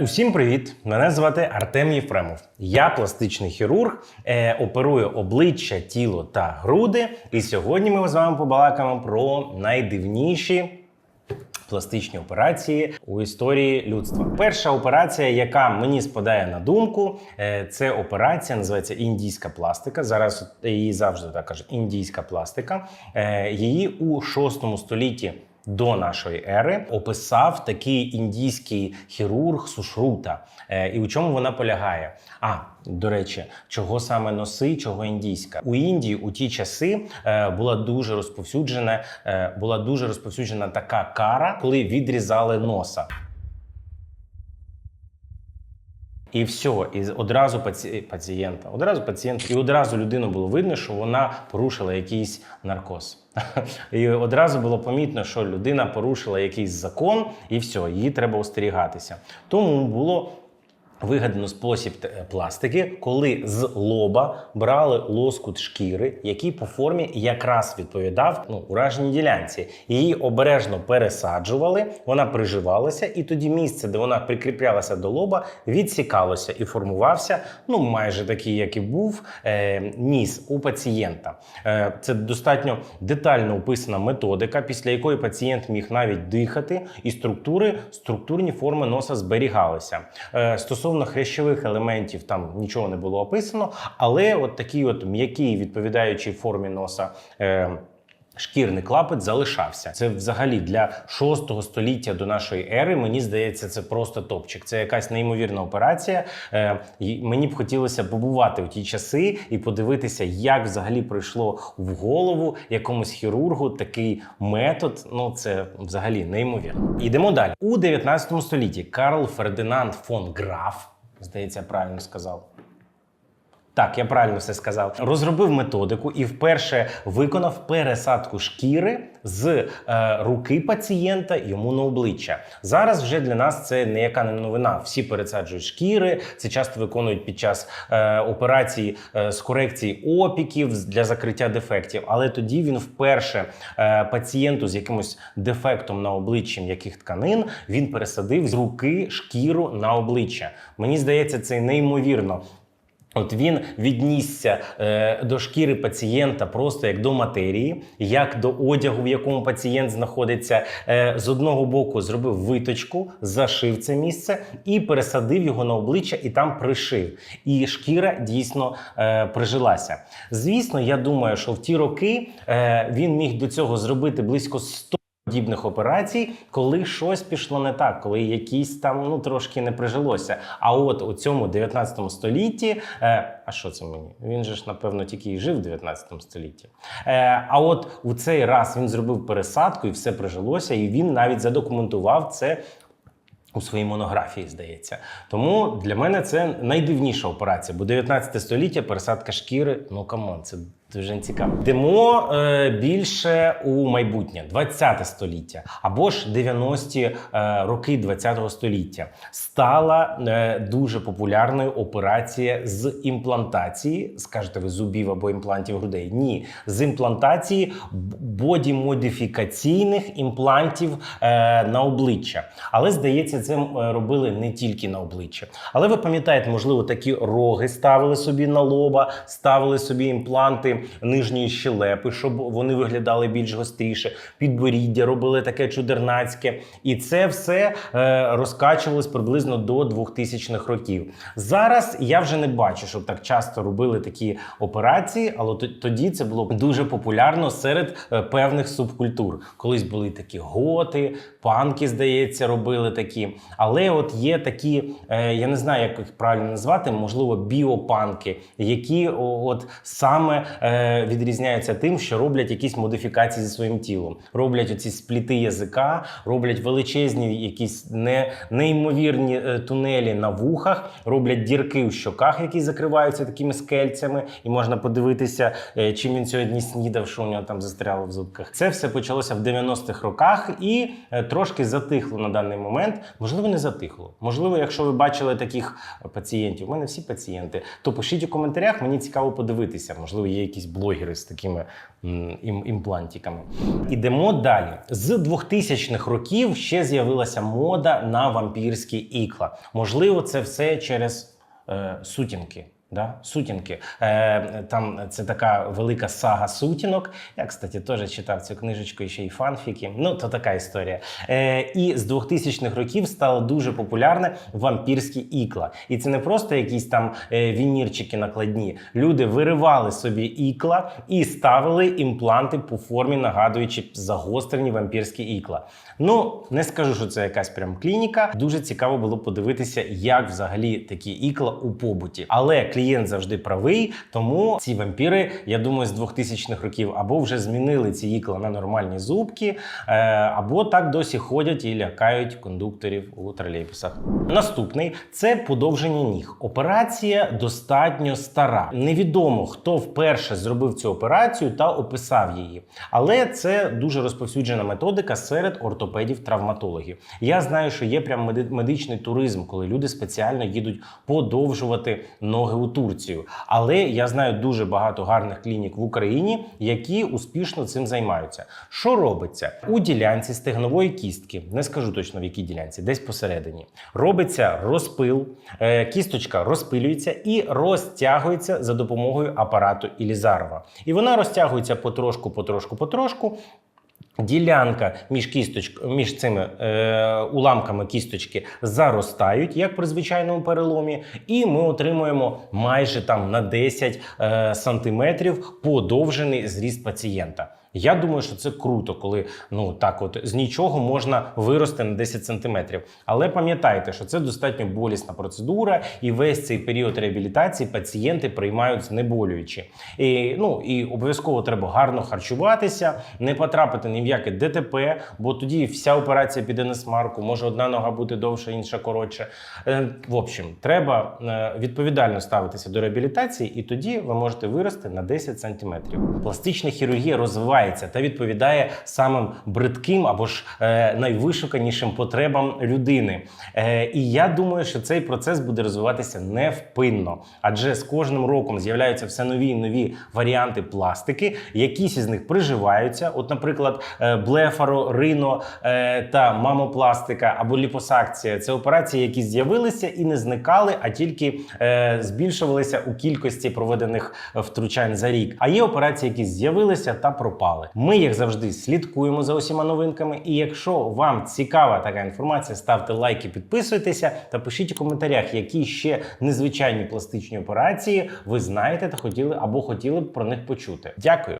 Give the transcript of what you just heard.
Усім привіт! Мене звати Артем Єфремов. Я пластичний хірург, е, оперую обличчя, тіло та груди. І сьогодні ми з вами побалакаємо про найдивніші пластичні операції у історії людства. Перша операція, яка мені спадає на думку, е, це операція, називається індійська пластика. Зараз її завжди так кажуть індійська пластика. Е, Її у 6 столітті. До нашої ери описав такий індійський хірург Сушрута. Е, і у чому вона полягає? А до речі, чого саме носи, чого індійська у Індії у ті часи е, була дуже розповсюджена, е, була дуже розповсюджена така кара, коли відрізали носа. І все, і одразу паці... пацієнта, одразу пацієнт, і одразу людину було видно, що вона порушила якийсь наркоз. І одразу було помітно, що людина порушила якийсь закон, і все, її треба остерігатися. Тому було. Вигадано спосіб е, пластики, коли з лоба брали лоскут шкіри, який по формі якраз відповідав ну, ураженій ділянці. Її обережно пересаджували, вона приживалася, і тоді місце, де вона прикріплялася до лоба, відсікалося і формувався ну майже такий, як і був е, ніс у пацієнта. Е, це достатньо детально описана методика, після якої пацієнт міг навіть дихати, і структури, структурні форми носа зберігалися. Е, стосовно хрящових елементів, там нічого не було описано, але от такий от м'який, відповідаючий формі носа. Е, Шкірний клапоть залишався. Це взагалі для 6 століття до нашої ери. Мені здається, це просто топчик. Це якась неймовірна операція. Е, і мені б хотілося побувати в ті часи і подивитися, як взагалі прийшло в голову якомусь хірургу такий метод. Ну це взагалі неймовірно. Йдемо далі у 19 столітті. Карл Фердинанд фон Граф, здається, правильно сказав. Так, я правильно все сказав. Розробив методику і вперше виконав пересадку шкіри з е, руки пацієнта йому на обличчя. Зараз вже для нас це ніяка не новина. Всі пересаджують шкіри. Це часто виконують під час е, операцій е, з корекції опіків для закриття дефектів. Але тоді він вперше е, пацієнту з якимось дефектом на обличчі м'яких тканин він пересадив з руки шкіру на обличчя. Мені здається, це неймовірно. От він віднісся е, до шкіри пацієнта просто як до матерії, як до одягу, в якому пацієнт знаходиться. Е, з одного боку зробив виточку, зашив це місце і пересадив його на обличчя і там пришив. І шкіра дійсно е, прижилася. Звісно, я думаю, що в ті роки е, він міг до цього зробити близько 100 подібних операцій, коли щось пішло не так, коли якісь там ну трошки не прижилося. А от у цьому 19 столітті, е, а що це мені? Він же ж напевно тільки і жив в 19 столітті. Е, а от у цей раз він зробив пересадку і все прижилося, і він навіть задокументував це. У своїй монографії, здається. Тому для мене це найдивніша операція, бо 19 століття пересадка шкіри, ну камон, це дуже цікаво. Йдемо е, більше у майбутнє, 20 століття або ж 90-ті е, роки 20-го століття. Стала е, дуже популярною операція з імплантації, скажете ви зубів або імплантів грудей. Ні, з імплантації боді-модифікаційних імплантів е, на обличчя. Але здається, це робили не тільки на обличчя. Але ви пам'ятаєте, можливо, такі роги ставили собі на лоба, ставили собі імпланти нижньої щелепи, щоб вони виглядали більш гостріше. Підборіддя робили таке чудернацьке. І це все е, розкачувалось приблизно до 2000-х років. Зараз я вже не бачу, щоб так часто робили такі операції, але тоді це було дуже популярно серед е, певних субкультур. Колись були такі готи, панки, здається, робили такі. Але от є такі, е, я не знаю, як їх правильно назвати, можливо, біопанки, які от саме е, відрізняються тим, що роблять якісь модифікації зі своїм тілом. Роблять оці спліти язика, роблять величезні якісь не, неймовірні е, тунелі на вухах, роблять дірки у щоках, які закриваються такими скельцями, і можна подивитися, е, чим він сьогодні снідав, що у нього там застряло в зубках. Це все почалося в 90-х роках і е, трошки затихло на даний момент. Можливо, не затихло. Можливо, якщо ви бачили таких пацієнтів, у мене всі пацієнти, то пишіть у коментарях, мені цікаво подивитися. Можливо, є якісь якісь блогери з такими імплантиками. Ідемо далі. З 2000-х років ще з'явилася мода на вампірські ікла. Можливо, це все через е, сутінки. Да? Сутінки. Е, там це така велика сага сутінок. Я, кстати, теж читав цю книжечку ще й фанфіки. Ну, то така історія. Е, і з 2000-х років стало дуже популярне вампірські ікла. І це не просто якісь там е, вінірчики накладні. Люди виривали собі ікла і ставили імпланти по формі, нагадуючи загострені вампірські ікла. Ну, не скажу, що це якась прям клініка. Дуже цікаво було подивитися, як взагалі такі ікла у побуті. Але клієнт завжди правий, тому ці вампіри, я думаю, з 2000-х років або вже змінили ці ікла на нормальні зубки, е, або так досі ходять і лякають кондукторів у тролейбусах. Наступний це подовження ніг. Операція достатньо стара. Невідомо, хто вперше зробив цю операцію та описав її. Але це дуже розповсюджена методика серед ортопедів-травматологів. Я знаю, що є прям медичний туризм, коли люди спеціально їдуть подовжувати ноги у Турцію. Але я знаю дуже багато гарних клінік в Україні, які успішно цим займаються. Що робиться у ділянці стегнової кістки? Не скажу точно в якій ділянці, десь посередині. Робиться розпил, е, кісточка розпилюється і розтягується за допомогою апарату Ілізарова. І вона розтягується потрошку, потрошку, потрошку. Ділянка між кісточ... між цими е, уламками кісточки заростають, як при звичайному переломі, і ми отримуємо майже там на 10 е, сантиметрів подовжений зріст пацієнта. Я думаю, що це круто, коли ну так, от з нічого можна вирости на 10 сантиметрів. Але пам'ятайте, що це достатньо болісна процедура, і весь цей період реабілітації пацієнти приймають знеболюючі. І, ну і обов'язково треба гарно харчуватися, не потрапити ні в яке ДТП, бо тоді вся операція піде на смарку. Може одна нога бути довша, інша коротше. Е, в общем, треба е, відповідально ставитися до реабілітації, і тоді ви можете вирости на 10 сантиметрів. Пластична хірургія розвивається та відповідає самим бридким або ж е, найвишуканішим потребам людини. Е, і я думаю, що цей процес буде розвиватися невпинно, адже з кожним роком з'являються все нові і нові варіанти пластики. Якісь із них приживаються. От, наприклад, е, блефаро, рино та мамопластика або ліпосакція це операції, які з'явилися і не зникали, а тільки збільшувалися у кількості проведених втручань за рік. А є операції, які з'явилися та пропали. Ми як завжди слідкуємо за усіма новинками. І якщо вам цікава така інформація, ставте лайки, підписуйтеся та пишіть у коментарях, які ще незвичайні пластичні операції ви знаєте та хотіли або хотіли б про них почути. Дякую.